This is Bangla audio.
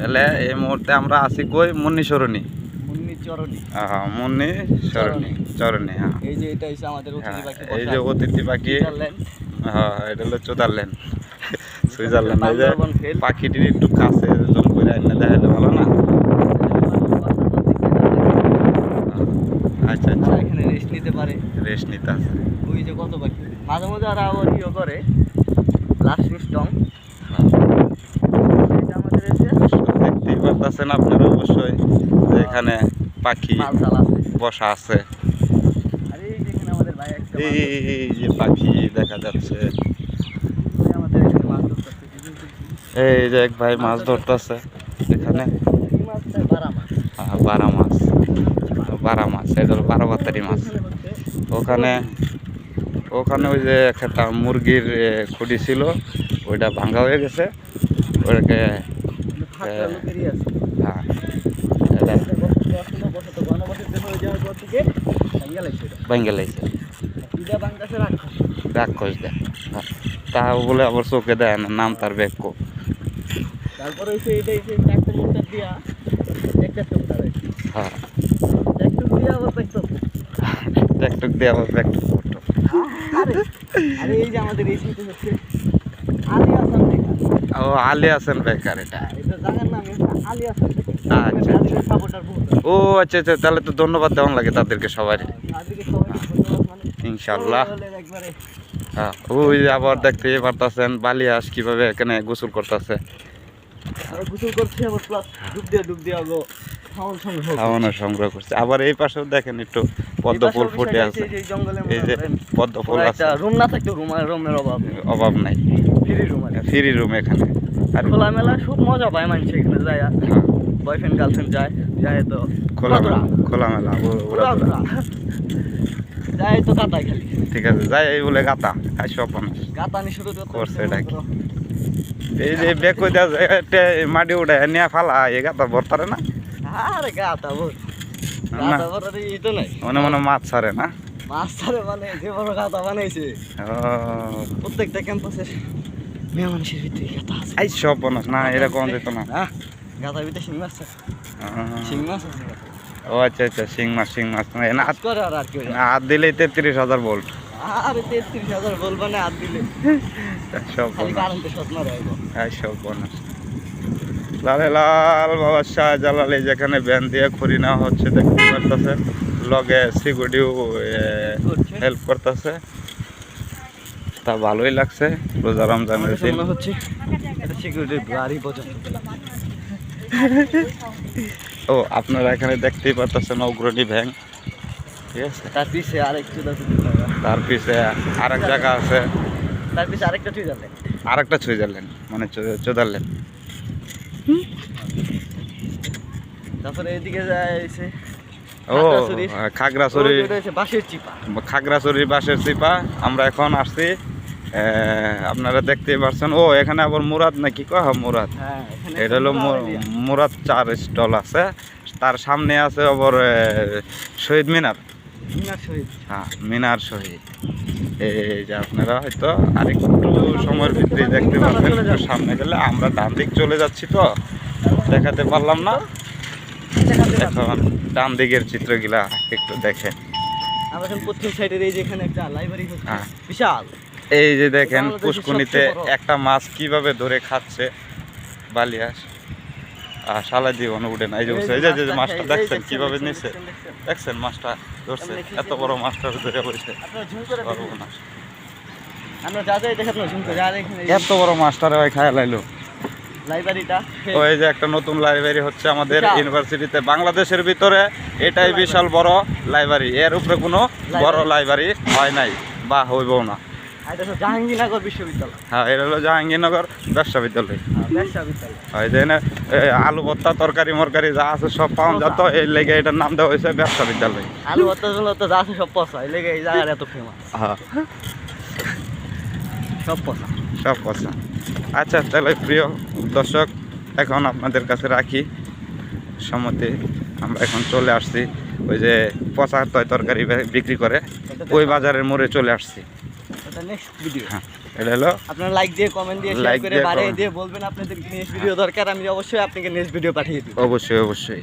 তাহলে এই মুহূর্তে আমরা আছি কই? মুন্নি সরণি। মুন্নি হ্যাঁ মুন্নি সরণি চরণি। হ্যাঁ। এই যে এটা হচ্ছে আমাদের হ্যাঁ, এই যে অতিথি পাখি। হ্যাঁ এটা হলো চুদারল্যান্ড। সুইজারল্যান্ড এই যে পাখিটির একটু কাছে করে দেখালে ভালো না? আচ্ছা আচ্ছা। এখানে রেস্ট নিতে পারে। রেস্ট নিতে আছে। ওই যে কত পাখি। মাঝে মাঝে আর আবার ইয়ে করে। লাস্ট হ্যাঁ। এটা আমাদের এসে পারতেছেন আপনারা অবশ্যই যে এখানে পাখি বসা আছে। আর এই যে পাখি দেখা যাচ্ছে। এই যে এক ভাই মাছ ধরতেছে এখানে। বারা মাছ। বারা মাছ। বারা মাছ এটা হলো বারো বাতারি মাছ। ওখানে ওখানে ওই যে একটা মুরগির খুঁটি ছিল ওইটা ভাঙা হয়ে গেছে। ওটাকে আছে। হ্যাঁ। এটা। এটা বসত বসত গণবসতি হয়ে যাওয়ার পর থেকে ভেঙে লাগছে রাক্ষস দেয় হ্যাঁ। তা বলে আবার চোখে দেয় না নাম তার বেক্য তারপরে হ্যাঁ। ট্যাকটুক দিয়ে আবার ব্যাকটুক করতো আরে আরে এই যে আমাদের এই হচ্ছে। ও আলী হাসান বেকার এটা। আচ্ছা, আচ্ছা। ও আচ্ছা আচ্ছা তাহলে তো ধন্যবাদ দেওয়ান লাগে তাদেরকে সবাই। মানে ইনশাল্লাহ ওই হ্যাঁ ওই আবার দেখতে পারতাছেন বালিয়াস কীভাবে এখানে গোসল করতেছে। খাওয়ান সংগ্রহ করছে। আবার এই পাশেও দেখেন একটু পদ্ম ফুল ফুটে আছে। এই যে পদ্ম ফুল রুম না থাকতো রুম রুমের অভাব। অভাব নাই। ফ্রি রুম ফ্রি রুম এখানে। আর খোলামেলা খুব মজা পায় মানুষ এখানে যায়। হ্যাঁ, বয়ফ্রেন্ড গার্লফ্রেন্ড যায় যায় তো। খোলামেলা খোলামেলা। যায় তো কাতায় খালি। ঠিক আছে যাই এই বলে গাতা খাই সব মানুষ কাতানি শুরু তো করছে এটা কি? এই যে বেক দেওয়া যায়, মাটি উঠে নিয়ে ফালা এই গাতা ভরতারে না? আরে গাতা না। গাতা তো নাই। মনে মনে মাছ ছাড়ে না? মাছ ধরে মানে যে বড় গাতা বানাইছে। প্রত্যেকটা ক্যাম্পাসের মেয়ে মানুষের ভিতরে গাতা আছে এই সব মানুষ না এরকম যেত না ভিতরে শিং মাছ আছে শিং মাছ আছে ও আচ্ছা আচ্ছা শিং মাছ শিং মাছ না, না করে আর আর কি না, দিলেই তেত্রিশ হাজার ভোল্ট আরে তেত্রিশ হাজার বলবা না আর দিলে সব বনাস কারেন্টে স্বপ্ন রইব এই সব বনাস লালে লাল বাবা শাহজালাল এই যেখানে ভ্যান দিয়ে খড়ি নেওয়া হচ্ছে দেখতে পারতেছেন লগে সিকিউরিটিও হেল্প করতেছে। তা ভালোই লাগছে রোজা রমজানের দিন। হচ্ছে ও আপনারা এখানে দেখতেই পারতেছেন অগ্রণী ভ্যাং ঠিক আছে? তার পিছে আরেকটু তার পিছে আরেক জায়গা আছে। তার পিছে আরেকটা সুইজারল্যান্ড মানে তারপরে এদিকে ও খাগড়াছড়ি। খাগড়াছড়ি। বাঁশের চিপা। খাগড়াছড়ি বাসের চিপা। আমরা এখন আসছি আপনারা দেখতেই পারছেন। ও এখানে আবার মুরাদ নাকি? কয় হ্যাঁ, মুরাদ? হ্যাঁ এটা হলো মুরাদ চার স্টল আছে। তার সামনে আছে আবার শহীদ মিনার। মিনার শহীদ। হ্যাঁ মিনার শহীদ। এই যে আপনারা হয়তো আরেকটু সময়ের ভিতরে দেখতে পারবেন। সামনে গেলে আমরা ডান দিক চলে যাচ্ছি তো। দেখাতে পারলাম না। এখন ডান দিকের চিত্রগুলা একটু দেখেন। আমরা পশ্চিম সাইডের এই যে এখানে একটা লাইব্রেরি হচ্ছে। হ্যাঁ। বিশাল। এই যে দেখেন পুষ্কুনিতে একটা মাছ কীভাবে ধরে খাচ্ছে বালিয়াস আর শালা জীবন উঠে না। এই যে। এই যে- মাছটা দেখছেন কীভাবে নিচ্ছে দেখছেন, মাছটা ধরছে? এত বড় মাছটা ধরে বসে। সর্বনাশ। এত বড় মাছটারে ভাই খায় লাইলো। ওই যে একটা নতুন লাইব্রেরি হচ্ছে আমাদের ইউনিভার্সিটিতে। বাংলাদেশের ভিতরে এটাই বিশাল বড় লাইব্রেরি। এর উপরে কোনো বড় লাইব্রেরি হয় নাই বা হইবও না। জাহাঙ্গীরনগর বিশ্ববিদ্যালয়। হ্যাঁ এটা হলো জাহাঙ্গীরনগর ব্যবসা বিদ্যালয় হয় যে না, আলু ভর্তা তরকারি মরকারি যা আছে সব পাওয়া যেত এই লেগে এটার নাম দেওয়া হয়েছে ব্যবসা বিদ্যালয় আলু ভর্তা জন্য তো যা আছে সব পচা। এই লেগে এই জায়গার এত ফেমাস হ্যাঁ। সব পচা। সব কথা আচ্ছা তাহলে প্রিয় দর্শক এখন আপনাদের কাছে রাখি। সম্মতি আমরা এখন চলে আসছি। ওই যে পচা তরকারি বিক্রি করে। ওই বাজারের মোড়ে চলে আসছি। এটা নেক্সট ভিডিও হ্যাঁ এটা হলো আপনারা লাইক দিয়ে কমেন্ট দিয়ে শেয়ার করে বাড়িয়ে দিয়ে বলবেন আপনাদের নেক্সট ভিডিও দরকার আমি অবশ্যই আপনাকে নেক্সট ভিডিও পাঠিয়ে দিই অবশ্যই অবশ্যই।